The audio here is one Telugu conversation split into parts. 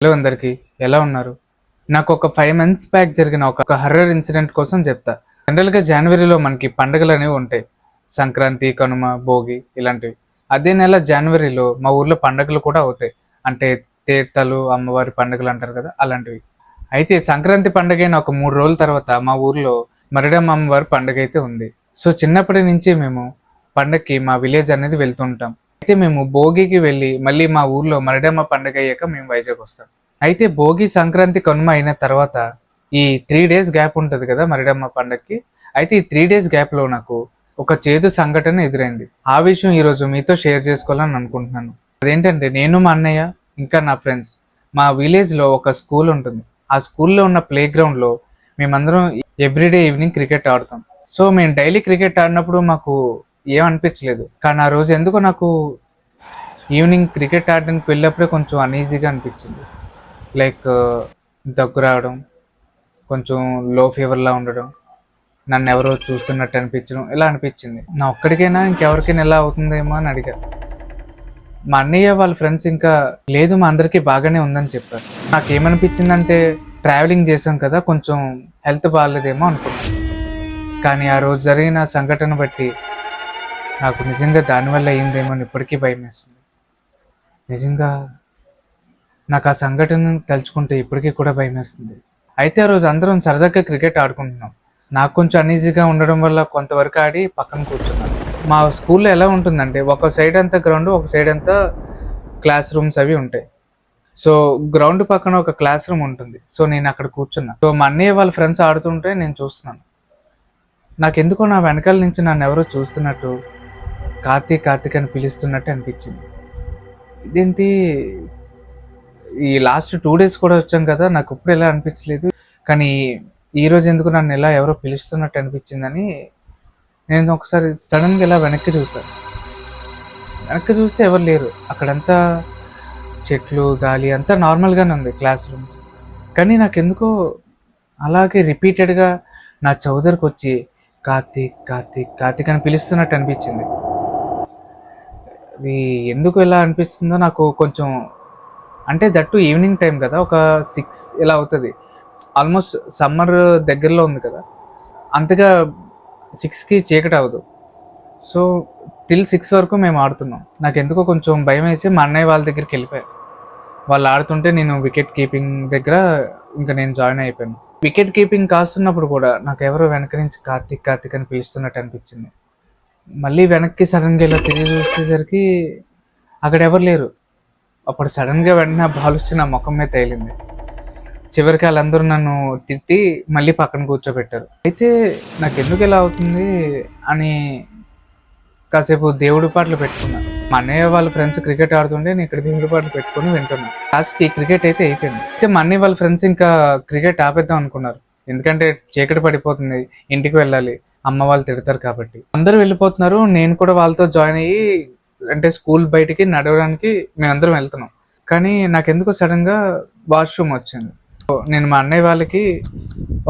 హలో అందరికి ఎలా ఉన్నారు? నాకు ఒక ఫైవ్ మంత్స్ బ్యాక్ జరిగిన ఒక హర్రర్ ఇన్సిడెంట్ కోసం చెప్తా. జనరల్గా జనవరిలో మనకి పండుగలు అనేవి ఉంటాయి. సంక్రాంతి కనుమ భోగి ఇలాంటివి. అదే నెల జనవరిలో మా ఊర్లో పండుగలు కూడా అవుతాయి. అంటే తీర్థాలు అమ్మవారి పండుగలు అంటారు కదా అలాంటివి. అయితే సంక్రాంతి పండుగ అయిన ఒక మూడు రోజుల తర్వాత మా ఊర్లో మరిడమ్మ అమ్మవారి పండుగ అయితే ఉంది. సో చిన్నప్పటి నుంచి మేము పండగకి మా విలేజ్ అనేది వెళ్తుంటాం. అయితే మేము భోగికి వెళ్ళి మళ్ళీ మా ఊర్లో మరిడమ్మ పండుగ అయ్యాక మేము వైజాగ్ వస్తాం. అయితే భోగి సంక్రాంతి కనుమ అయిన తర్వాత ఈ త్రీ డేస్ గ్యాప్ ఉంటుంది కదా మరిడమ్మ పండగకి అయితే ఈ త్రీ డేస్ గ్యాప్లో నాకు ఒక చేదు సంఘటన ఎదురైంది. ఆ విషయం ఈరోజు మీతో షేర్ చేసుకోవాలని అనుకుంటున్నాను. అదేంటంటే నేను మా అన్నయ్య ఇంకా నా ఫ్రెండ్స్ మా విలేజ్లో ఒక స్కూల్ ఉంటుంది. ఆ స్కూల్లో ఉన్న ప్లే గ్రౌండ్లో మేమందరం ఎవ్రీడే ఈవినింగ్ క్రికెట్ ఆడతాం. సో మేము డైలీ క్రికెట్ ఆడినప్పుడు మాకు ఏమనిపించలేదు. కానీ ఆ రోజు ఎందుకో నాకు ఈవినింగ్ క్రికెట్ ఆడడానికి వెళ్ళినప్పుడే కొంచెం అన్ఈజీగా అనిపించింది. లైక్ దగ్గు రావడం కొంచెం లో ఫీవర్లా ఉండడం నన్ను ఎవరో చూస్తున్నట్టు అనిపించడం ఇలా అనిపించింది. నా ఒక్కడికైనా ఇంకెవరికైనా ఎలా అవుతుందేమో అని అడిగారు మా అన్నయ్య వాళ్ళ ఫ్రెండ్స్ ఇంకా లేదు మా అందరికీ బాగానే ఉందని చెప్పారు. నాకు ఏమనిపించిందంటే ట్రావెలింగ్ చేసాం కదా కొంచెం హెల్త్ బాగాలేదేమో అనుకున్నాను. కానీ ఆ రోజు జరిగిన సంఘటన బట్టి నాకు నిజంగా దానివల్ల అయిందేమో అని ఇప్పటికీ భయం వేస్తుంది. నిజంగా నాకు ఆ సంఘటన తలుచుకుంటే ఇప్పటికీ కూడా భయం వేస్తుంది. అయితే ఆ రోజు అందరం సరదాగా క్రికెట్ ఆడుకుంటున్నాం. నాకు కొంచెం అన్ఈజీగా ఉండడం వల్ల కొంతవరకు ఆడి పక్కన కూర్చున్నాను మా స్కూల్లో ఎలా ఉంటుందంటే ఒక సైడ్ అంతా గ్రౌండ్ ఒక సైడ్ అంతా క్లాస్ రూమ్స్ అవి ఉంటాయి. సో గ్రౌండ్ పక్కన ఒక క్లాస్ రూమ్ ఉంటుంది. సో నేను అక్కడ కూర్చున్నా. సో మా అన్నయ్య వాళ్ళ ఫ్రెండ్స్ ఆడుతుంటే నేను చూస్తున్నాను. నాకెందుకో నా వెనకాల నుంచి నన్ను ఎవరో చూస్తున్నట్టు కార్తీక్ కార్తీక్ అని పిలుస్తున్నట్టు అనిపించింది. ఇదేంటి? ఈ లాస్ట్ టూ డేస్ కూడా వచ్చాం కదా నాకు ఇప్పుడు ఎలా అనిపించలేదు. కానీ ఈ రోజు ఎందుకు నన్ను ఎలా ఎవరో పిలుస్తున్నట్టు అనిపించిందని నేను ఒకసారి సడన్గా ఇలా వెనక్కి చూశాను వెనక్కి చూస్తే ఎవరు లేరు. అక్కడంతా చెట్లు గాలి అంతా నార్మల్గానే ఉంది క్లాస్ రూమ్స్. కానీ నాకెందుకో అలాగే రిపీటెడ్గా నా చౌదరికి వచ్చి కార్తీక్ కార్తీక్ కార్తీక్ అని పిలుస్తున్నట్టు అనిపించింది. అది ఎందుకు ఎలా అనిపిస్తుందో నాకు కొంచెం అంటే దట్టు ఈవినింగ్ టైం కదా ఒక సిక్స్ ఇలా అవుతుంది. ఆల్మోస్ట్ సమ్మర్ దగ్గరలో ఉంది కదా. అంతగా సిక్స్కి చీకటి అవ్వదు. సో టిల్ సిక్స్ వరకు మేము ఆడుతున్నాం. నాకు ఎందుకో కొంచెం భయం వేసి మా అన్నయ్య వాళ్ళ దగ్గరికి వెళ్ళిపోయాను వాళ్ళు ఆడుతుంటే నేను వికెట్ కీపింగ్ దగ్గర ఇంకా నేను జాయిన్ అయిపోయాను. వికెట్ కీపింగ్ కాస్తున్నప్పుడు కూడా నాకు ఎవరో వెనక నుంచి కార్తీక్ కార్తీక్ అని పిలుస్తున్నట్టు అనిపించింది. మళ్ళీ వెనక్కి సడన్గా ఇలా తిరిగి చూసేసరికి అక్కడ ఎవరు లేరు. అప్పుడు సడన్గా వెంటనే ఆ బాల్ వచ్చి నా ముఖం మీద తేలింది. చివరికి వాళ్ళందరూ నన్ను తిట్టి మళ్ళీ పక్కన కూర్చోబెట్టారు. అయితే నాకు ఎందుకు ఇలా అవుతుంది అని కాసేపు దేవుడి పాటలు పెట్టుకున్నాను మా అన్నయ్య వాళ్ళ ఫ్రెండ్స్ క్రికెట్ ఆడుతుంటే నేను ఇక్కడ దేవుడి పాటలు పెట్టుకుని వింటున్నాను లాస్ట్కి క్రికెట్ అయితే అయిపోయింది. అయితే మా అన్నయ్య వాళ్ళ ఫ్రెండ్స్ ఇంకా క్రికెట్ ఆపేద్దాం అనుకున్నారు. ఎందుకంటే చీకటి పడిపోతుంది ఇంటికి వెళ్ళాలి. అమ్మ వాళ్ళు తిడతారు కాబట్టి. అందరూ వెళ్ళిపోతున్నారు. నేను కూడా వాళ్ళతో జాయిన్ అయ్యి అంటే స్కూల్ బయటికి నడవడానికి మేమందరం వెళ్తున్నాం. కానీ నాకెందుకో సడన్గా వాష్రూమ్ వచ్చింది. సో నేను మా అన్నయ్య వాళ్ళకి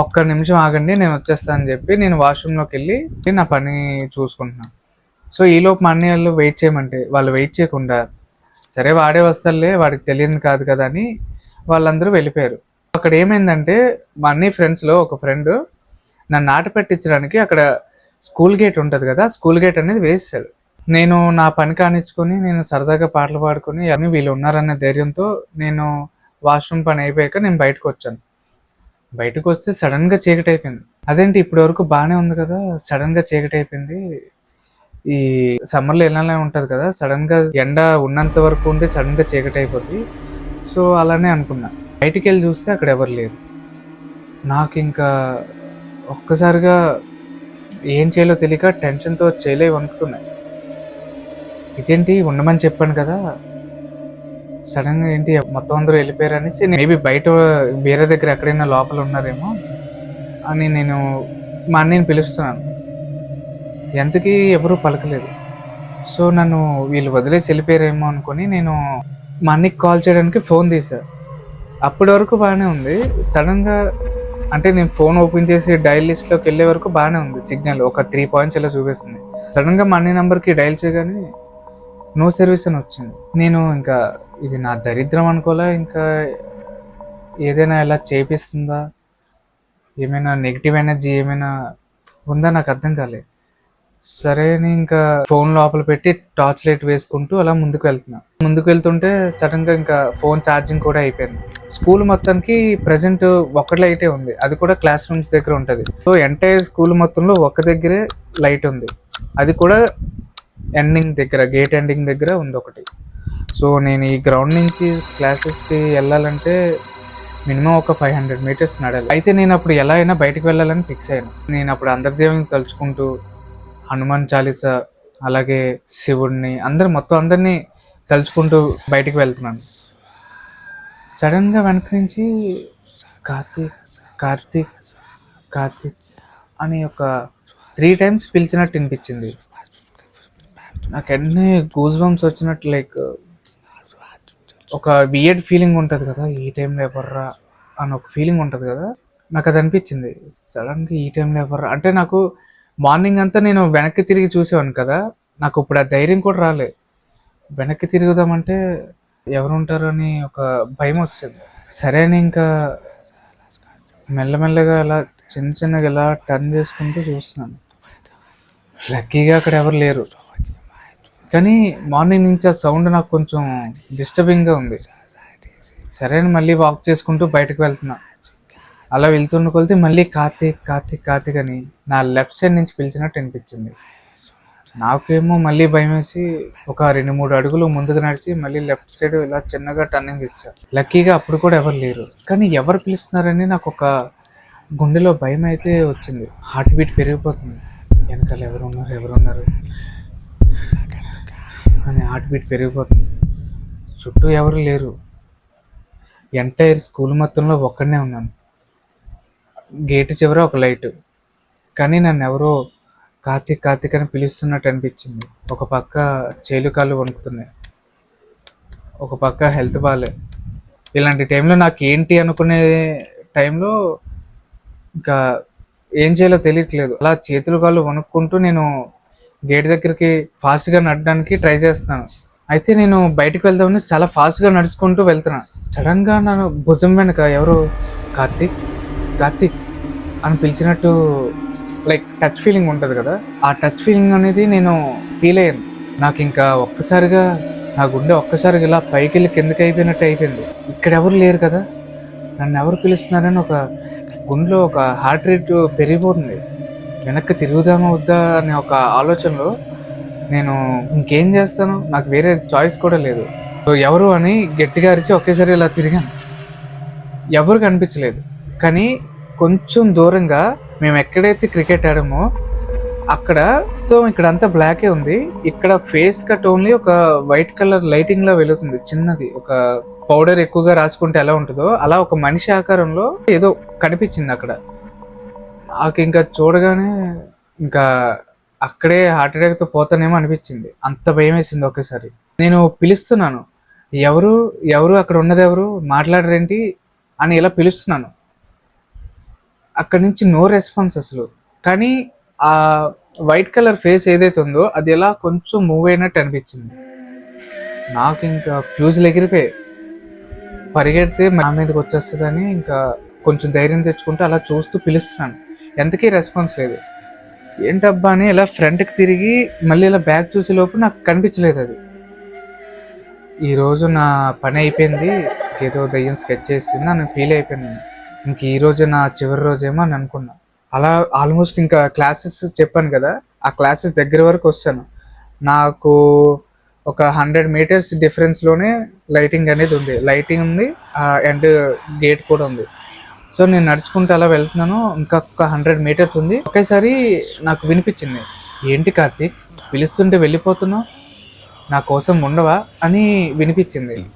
ఒక్క నిమిషం ఆగండి నేను వచ్చేస్తాను అని చెప్పి నేను వాష్రూమ్లోకి వెళ్ళి నా పని చూసుకుంటున్నాను సో ఈలోపు మా అన్నయ్య వాళ్ళు వెయిట్ చేయమంటే వాళ్ళు వెయిట్ చేయకుండా సరే వాడే వస్తారులే వాడికి తెలియదు కాదు కదా అని వాళ్ళందరూ వెళ్ళిపోయారు. అక్కడ ఏమైందంటే మా అన్నయ్య ఫ్రెండ్స్లో ఒక ఫ్రెండ్ నన్ను ఆట పెట్టించడానికి అక్కడ స్కూల్ గేట్ ఉంటుంది కదా స్కూల్ గేట్ అనేది వేసాడు నేను నా పని కానిచ్చుకొని నేను సరదాగా పాటలు పాడుకొని అన్ని వీళ్ళు ఉన్నారనే ధైర్యంతో నేను వాష్రూమ్ పని అయిపోయాక నేను బయటకు వచ్చాను. బయటకు వస్తే సడన్గా చీకటి అయిపోయింది అదేంటి ఇప్పటి వరకు బాగానే ఉంది కదా సడన్గా చీకటి అయిపోయింది ఈ సమ్మర్లో ఇలానే ఉంటుంది కదా సడన్గా ఎండ ఉన్నంత వరకు ఉంటే సడన్గా చీకటి అయిపోద్ది సో అలానే అనుకున్నా. బయటికి వెళ్ళి చూస్తే అక్కడ ఎవరు లేరు. నాకు ఇంకా ఒక్కసారిగా ఏం చేయాలో తెలియక టెన్షన్తో చేయలే వణుకుతున్నాయి. ఇదేంటి? ఉండమని చెప్పాను కదా. సడన్గా ఏంటి? మొత్తం అందరూ వెళ్ళిపోయారు అనేసి మేబీ బయట వేరే దగ్గర ఎక్కడైనా లోపల ఉన్నారేమో అని నేను మా అన్నయ్యని పిలుస్తున్నాను. ఎంతకీ ఎవరూ పలకలేదు. సో నన్ను వీళ్ళు వదిలేసి వెళ్ళిపోయారేమో అనుకొని నేను మా అన్నకి కాల్ చేయడానికి ఫోన్ తీశాను అప్పటి వరకు బాగానే ఉంది. సడన్గా అంటే నేను ఫోన్ ఓపెన్ చేసి డైల్ లిస్ట్లోకి వెళ్ళే వరకు బాగానే ఉంది సిగ్నల్. ఒక త్రీ పాయింట్స్ ఇలా చూపిస్తుంది. సడన్గా మా నెంబర్కి డైల్ చేయగానే నో సర్వీస్ అని వచ్చింది. నేను ఇంకా ఇది నా దరిద్రం అనుకోలే ఇంకా ఏదైనా ఇలా చేపిస్తుందా? ఏమైనా నెగిటివ్ ఎనర్జీ ఏమైనా ఉందా? నాకు అర్థం కాలేదు. సరే అని ఇంకా ఫోన్ లోపల పెట్టి టార్చ్ లైట్ వేసుకుంటూ అలా ముందుకు వెళ్తున్నా. ముందుకు వెళ్తుంటే సడన్గా ఇంకా ఫోన్ ఛార్జింగ్ కూడా అయిపోయింది. స్కూల్ మొత్తానికి ప్రజెంట్ ఒక్క లైటే ఉంది. అది కూడా క్లాస్ రూమ్స్ దగ్గర ఉంటుంది. సో ఎంటైర్ స్కూల్ మొత్తంలో ఒక్క దగ్గరే లైట్ ఉంది. అది కూడా ఎండింగ్ దగ్గర గేట్ ఎండింగ్ దగ్గర ఉంది ఒకటి. సో నేను ఈ గ్రౌండ్ నుంచి క్లాసెస్కి వెళ్ళాలంటే మినిమం ఒక ఫైవ్ హండ్రెడ్ మీటర్స్ నడాలి అయితే నేను అప్పుడు ఎలా అయినా బయటకు వెళ్ళాలని ఫిక్స్ అయ్యాను. నేను అప్పుడు అందరి దేవుని తలుచుకుంటూ హనుమాన్ చాలీస అలాగే శివుడిని అందరు మొత్తం అందరినీ తలుచుకుంటూ బయటికి వెళ్తున్నాను. సడన్గా వెనక నుంచి కార్తీక్ కార్తీక్ కార్తీక్ అని ఒక త్రీ టైమ్స్ పిలిచినట్టు వినిపించింది. నాకు ఎన్ని గూజ్ బంప్స్ వచ్చినట్టు లైక్ ఒక వియర్డ్ ఫీలింగ్ ఉంటుంది కదా ఈ టైంలో ఎవర్రా అని ఒక ఫీలింగ్ ఉంటుంది కదా నాకు అది అనిపించింది. సడన్గా ఈ టైంలో ఎవర్రా? అంటే నాకు మార్నింగ్ అంతా నేను వెనక్కి తిరిగి చూసేవాను కదా. నాకు ఇప్పుడు ఆ ధైర్యం కూడా రాలే. వెనక్కి తిరుగుదామంటే ఎవరు ఉంటారు అని ఒక భయం వస్తుంది. సరే అని ఇంకా మెల్లమెల్లగా అలా చిన్న చిన్నగా ఇలా టర్న్ చేసుకుంటూ చూస్తున్నాను. లక్కీగా అక్కడ ఎవరు లేరు. కానీ మార్నింగ్ నుంచి ఆ సౌండ్ నాకు కొంచెం డిస్టర్బింగ్గా ఉంది. సరే అని మళ్ళీ వాక్ చేసుకుంటూ బయటకు వెళ్తున్నా. అలా వెళ్తున్న కొలితే మళ్ళీ కార్తీక్ కార్తీక్ కార్తీక్ అని నా లెఫ్ట్ సైడ్ నుంచి పిలిచినట్టు అనిపించింది. నాకేమో మళ్ళీ భయం వేసి ఒక రెండు మూడు అడుగులు ముందుకు నడిచి మళ్ళీ లెఫ్ట్ సైడ్ ఇలా చిన్నగా టర్నింగ్ ఇచ్చారు లక్కీగా అప్పుడు కూడా ఎవరు లేరు. కానీ ఎవరు పిలుస్తున్నారని నాకు ఒక గుండెలో భయం అయితే వచ్చింది. హార్ట్ బీట్ పెరిగిపోతుంది. వెనకాల ఎవరు ఉన్నారు ఎవరు ఉన్నారు? అని హార్ట్ బీట్ పెరిగిపోతుంది. చుట్టూ ఎవరు లేరు. ఎంటైర్ స్కూల్ మొత్తంలో ఒక్కడనే ఉన్నాను. గేటు చివర ఒక లైట్. కానీ నన్ను ఎవరో కార్తీక్ కార్తీక్ అని పిలుస్తున్నట్టు అనిపించింది. ఒక పక్క చేలు కాళ్ళు వణుకుతున్నాయి. ఒక పక్క హెల్త్ బాగాలే ఇలాంటి టైంలో నాకు ఏంటి అనుకునే టైంలో ఇంకా ఏం చేయాలో తెలియట్లేదు. అలా చేతులు కాళ్ళు వణుక్కుంటూ నేను గేట్ దగ్గరికి ఫాస్ట్గా నడడానికి ట్రై చేస్తున్నాను. అయితే నేను బయటకు వెళ్దామని చాలా ఫాస్ట్గా నడుచుకుంటూ వెళ్తున్నాను సడన్గా నన్ను భుజం వెనక ఎవరు కార్తీక్ కార్తీక్ అని పిలిచినట్టు లైక్ టచ్ ఫీలింగ్ ఉంటుంది కదా. ఆ టచ్ ఫీలింగ్ అనేది నేను ఫీల్ అయ్యాను. నాకు ఇంకా ఒక్కసారిగా నా గుండె ఒక్కసారిగా ఇలా పైకి వెళ్ళి కిందకి అయిపోయినట్టు అయిపోయింది. ఇక్కడ ఎవరు లేరు కదా. నన్ను ఎవరు పిలుస్తున్నారని ఒక గుండెలో ఒక హార్ట్ రేట్ పెరిగిపోతుంది. వెనక్కి తిరుగుదామా వద్దా అనే ఒక ఆలోచనలో నేను ఇంకేం చేస్తాను? నాకు వేరే చాయిస్ కూడా లేదు. సో ఎవరు అని గట్టిగా అరిచి ఒకేసారి ఇలా తిరిగాను. ఎవరు కనిపించలేదు కానీ కొంచెం దూరంగా మేము ఎక్కడైతే క్రికెట్ ఆడామో అక్కడ సో ఇక్కడ అంతా బ్లాకే ఉంది. ఇక్కడ ఫేస్ కట్ ఓన్లీ ఒక వైట్ కలర్ లైటింగ్ లా వెలుగుతుంది. చిన్నది. ఒక పౌడర్ ఎక్కువగా రాసుకుంటే ఎలా ఉంటుందో అలా ఒక మనిషి ఆకారంలో ఏదో కనిపించింది అక్కడ. నాకు ఇంకా చూడగానే ఇంకా అక్కడే హార్ట్ అటాక్తో పోతానేమో అనిపించింది. అంత భయం వేసింది ఒకేసారి నేను పిలుస్తున్నాను. ఎవరు ఎవరు అక్కడ ఉన్నది ఎవరు మాట్లాడరేంటి అని ఇలా పిలుస్తున్నాను. అక్కడి నుంచి నో రెస్పాన్స్ అసలు. కానీ ఆ వైట్ కలర్ ఫేస్ ఏదైతే ఉందో అది ఎలా కొంచెం మూవ్ అయినట్టు అనిపించింది. నాకు ఇంకా ఫ్యూజులు ఎగిరిపోయాయి పరిగెడితే మా మీదకి వచ్చేస్తుందని ఇంకా కొంచెం ధైర్యం తెచ్చుకుంటూ అలా చూస్తూ పిలుస్తున్నాను. ఎంతకీ రెస్పాన్స్ లేదు. ఏంటబ్బా అని ఇలా ఫ్రంట్కి తిరిగి మళ్ళీ ఇలా బ్యాక్ చూసే లోపు నాకు కనిపించలేదు అది. ఈరోజు నా పని అయిపోయింది. ఏదో దయ్యం స్కెచ్ చేసింది అని ఫీల్ అయిపోయింది. ఇంక ఈ రోజు నా చివరి రోజేమో అని అనుకున్నా. అలా ఆల్మోస్ట్ ఇంకా క్లాసెస్ చెప్పాను కదా ఆ క్లాసెస్ దగ్గర వరకు వస్తాను. నాకు ఒక హండ్రెడ్ మీటర్స్ డిఫరెన్స్లోనే లైటింగ్ అనేది ఉంది. లైటింగ్ ఉంది అండ్ గేట్ కూడా ఉంది. సో నేను నడుచుకుంటూ అలా వెళ్తున్నాను. ఇంకా ఒక హండ్రెడ్ మీటర్స్ ఉంది. ఒకేసారి నాకు వినిపించింది ఏంటి కార్తీక్ పిలుస్తుంటే వెళ్ళిపోతున్నావు? నా కోసం ఉండవా? అని వినిపించింది.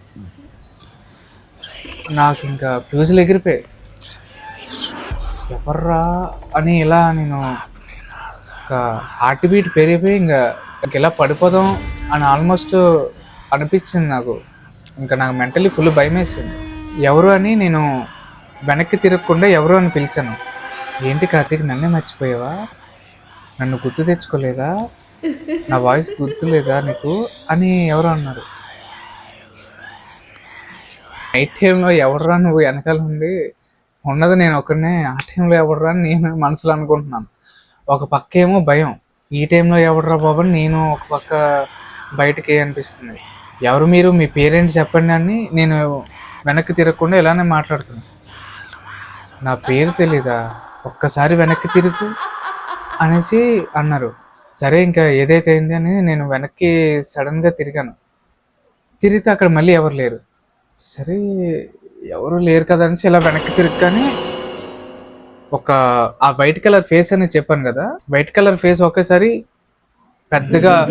నాకు ఇంకా ఫ్యూజులు ఎగిరిపోయాయి. ఎవర్రా అని ఇలా నేను ఒక హార్ట్ బీట్ పెరిగిపోయి ఇంకా ఇలా పడిపోదాం అని ఆల్మోస్ట్ అనిపించింది నాకు. ఇంకా నాకు మెంటలీ ఫుల్ భయం వేసింది. ఎవరు అని నేను వెనక్కి తిరగకుండా ఎవరు అని పిలిచాను. ఏంటి కార్తీక్ నన్నే మర్చిపోయావా? నన్ను గుర్తు తెచ్చుకోలేదా? నా వాయిస్ గుర్తులేదా నీకు? అని ఎవరు అన్నారు. నైట్ టైంలో ఎవర్రా నువ్వు వెనకాల ఉండి? ఉన్నది నేను ఒక్కడనే ఆ టైంలో ఎవడరా అని నేను మనసులో అనుకుంటున్నాను. ఒక పక్క ఏమో భయం. ఈ టైంలో ఎవడరా బాబు నేను ఒక పక్క బయటకి అనిపిస్తుంది. ఎవరు మీరు? మీ పేరేంటి చెప్పండి అని నేను వెనక్కి తిరగకుండా ఇలానే మాట్లాడుతున్నాను. నా పేరు తెలీదా? ఒక్కసారి వెనక్కి తిరుగు అనేసి అన్నారు. సరే ఇంకా ఏదైతే అయింది అని నేను వెనక్కి సడన్గా తిరిగాను. తిరిగితే అక్కడ మళ్ళీ ఎవరు లేరు. సరే ఎవరు లేరు కదా అనేసి ఇలా వెనక్కి తిరగగానే ఒక ఆ వైట్ కలర్ ఫేస్ అని చెప్పాను కదా వైట్ కలర్ ఫేస్ ఒకేసారి పెద్దగా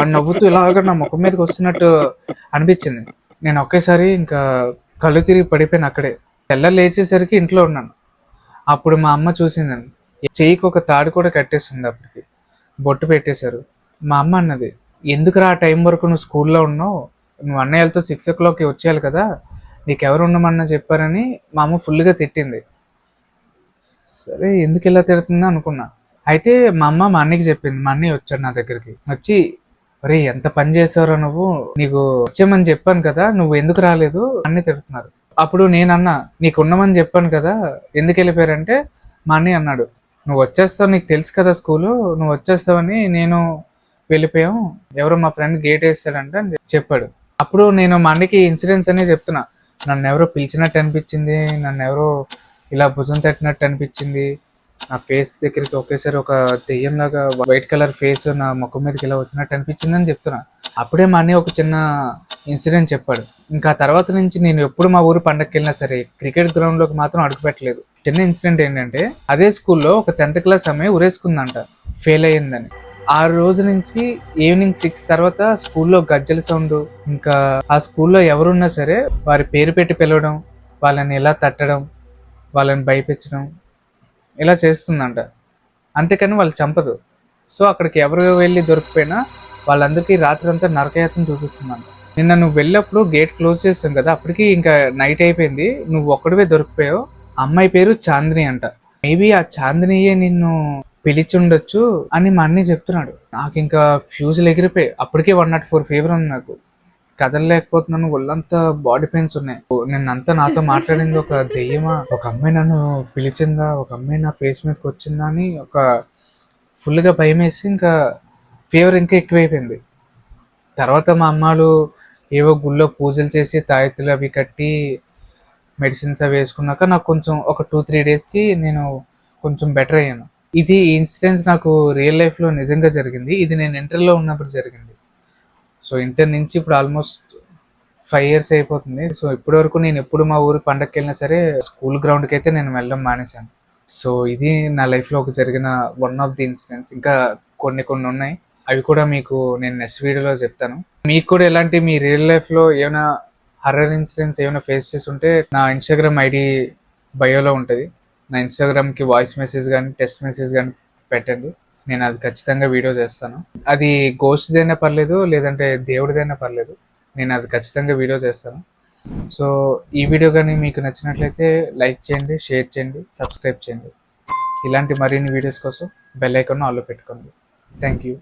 ఆ నవ్వుతూ ఇలాగ నా ముఖం మీదకి వస్తున్నట్టు అనిపించింది. నేను ఒకేసారి ఇంకా కళ్ళు తిరిగి పడిపోయాను అక్కడే. తెల్ల లేచేసరికి ఇంట్లో ఉన్నాను. అప్పుడు మా అమ్మ చూసిందండి. చెయ్యికి ఒక తాడు కూడా కట్టేసింది అప్పటికి. బొట్టు పెట్టేశారు. మా అమ్మ అన్నది ఎందుకురా ఆ టైం వరకు నువ్వు స్కూల్లో ఉన్నావు? నువ్వు అన్నయ్యలతో సిక్స్ ఓ క్లాక్కి వచ్చేయాలి కదా? నీకు ఎవరు ఉండమన్నా చెప్పారని మా అమ్మ ఫుల్గా తిట్టింది. సరే ఎందుకు ఇలా తిడుతుందో అనుకున్నా. అయితే మా అమ్మ మా అన్నకి చెప్పింది మా అన్నయ్య వచ్చాడు నా దగ్గరికి. వచ్చి అరే ఎంత పని చేసావురా నువ్వు? నీకు వచ్చేమని చెప్పాను కదా నువ్వు ఎందుకు రాలేదు? అన్ని తిడుతున్నారు. అప్పుడు నేను అన్నా నీకు ఉన్నమని చెప్పాను కదా ఎందుకు వెళ్ళిపోయారంటే? మా అన్నయ్య అన్నాడు నువ్వు వచ్చేస్తావు నీకు తెలుసు కదా స్కూలు నువ్వు వచ్చేస్తావని నేను వెళ్ళిపోయాం. ఎవరో మా ఫ్రెండ్ గేట్ వేస్తాడంట అని చెప్పాడు. అప్పుడు నేను మా అన్నకి ఇన్సిడెంట్స్ అనే చెప్తున్నా. నన్ను ఎవరో పిలిచినట్టు అనిపించింది నన్ను ఎవరో ఇలా భుజం తట్టినట్టు అనిపించింది. నా ఫేస్ దగ్గరికి ఒకేసారి ఒక దెయ్యంలాగా వైట్ కలర్ ఫేస్ నా ముఖం మీదకి ఇలా వచ్చినట్టు అనిపించింది అని చెప్తున్నా. అప్పుడే మా అన్నయ్య ఒక చిన్న ఇన్సిడెంట్ చెప్పాడు. ఇంకా తర్వాత నుంచి నేను ఎప్పుడు మా ఊరు పండగకి వెళ్ళినా సరే క్రికెట్ గ్రౌండ్లోకి మాత్రం అడుగుపెట్టలేదు. చిన్న ఇన్సిడెంట్ ఏంటంటే అదే స్కూల్లో ఒక టెన్త్ క్లాస్ అమ్మాయి ఉరేసుకుందంట ఫెయిల్ అయ్యిందని. ఆరు రోజు నుంచి ఈవినింగ్ సిక్స్ తర్వాత స్కూల్లో గజ్జల సౌండ్ ఇంకా ఆ స్కూల్లో ఎవరున్నా సరే వారి పేరు పెట్టి పిలవడం వాళ్ళని ఎలా తట్టడం వాళ్ళని భయపించడం ఇలా చేస్తుందంట. అంతేకాని వాళ్ళు చంపదు. సో అక్కడికి ఎవరు వెళ్ళి దొరికిపోయినా వాళ్ళందరికీ రాత్రి అంతా నరకయాత్ర చూపిస్తుందంట. నిన్న నువ్వు వెళ్ళినప్పుడు గేట్ క్లోజ్ చేస్తాం కదా అప్పటికి ఇంకా నైట్ అయిపోయింది. నువ్వు ఒక్కడివే దొరికిపోయావు. అమ్మాయి పేరు చాందిని అంట. మేబీ ఆ చాందినియే నిన్ను పిలిచుండొచ్చు అని మా అన్నీ చెప్తున్నాడు. నాకు ఇంకా ఫ్యూజులు ఎగిరిపోయి అప్పటికే వన్ నాట్ ఫోర్ ఫీవర్ ఉంది నాకు. కదలలేకపోతున్నాను ఒళ్ళంతా బాడీ పెయిన్స్ ఉన్నాయి. నిన్నంతా నాతో మాట్లాడింది ఒక దెయ్యమా? ఒక అమ్మాయి నన్ను పిలిచిందా? ఒక అమ్మాయి నా ఫేస్ మీదకి వచ్చిందా అని ఒక ఫుల్గా భయం వేసి ఇంకా ఫీవర్ ఇంకా ఎక్కువైపోయింది. తర్వాత మా అమ్మాలు ఏవో గుళ్ళో పూజలు చేసి తాయెత్తులు అవి కట్టి మెడిసిన్స్ అవి వేసుకున్నాక నాకు కొంచెం ఒక టూ త్రీ డేస్కి నేను కొంచెం బెటర్ అయ్యాను. ఇది ఇన్సిడెంట్స్ నాకు రియల్ లైఫ్లో నిజంగా జరిగింది. ఇది నేను ఇంటర్లో ఉన్నప్పుడు జరిగింది. సో ఇంటర్ నుంచి ఇప్పుడు ఆల్మోస్ట్ ఫైవ్ ఇయర్స్ అయిపోతుంది. సో ఇప్పటి వరకు నేను ఎప్పుడు మా ఊరు పండగకి వెళ్ళినా సరే స్కూల్ గ్రౌండ్కి అయితే నేను వెళ్ళడం మానేశాను. సో ఇది నా లైఫ్లో ఒక జరిగిన వన్ ఆఫ్ ది ఇన్సిడెంట్స్. ఇంకా కొన్ని కొన్ని ఉన్నాయి. అవి కూడా మీకు నేను నెక్స్ట్ వీడియోలో చెప్తాను. మీకు కూడా ఎలాంటి మీ రియల్ లైఫ్లో ఏమైనా హర్రర్ ఇన్సిడెంట్స్ ఏమైనా ఫేస్ చేసి ఉంటే నా ఇన్స్టాగ్రామ్ ఐడి బయోలో ఉంటుంది. నా ఇన్స్టాగ్రామ్కి వాయిస్ మెసేజ్ కానీ టెక్స్ట్ మెసేజ్ కానీ పెట్టండి. నేను అది ఖచ్చితంగా వీడియో చేస్తాను. అది గోష్ఠిదైనా పర్లేదు లేదంటే దేవుడిదైనా పర్లేదు. నేను అది ఖచ్చితంగా వీడియో చేస్తాను. సో ఈ వీడియో కానీ మీకు నచ్చినట్లయితే లైక్ చేయండి షేర్ చేయండి సబ్స్క్రైబ్ చేయండి. ఇలాంటి మరిన్ని వీడియోస్ కోసం బెల్ ఐకాన్ ఆల్లో పెట్టుకోండి. Thank you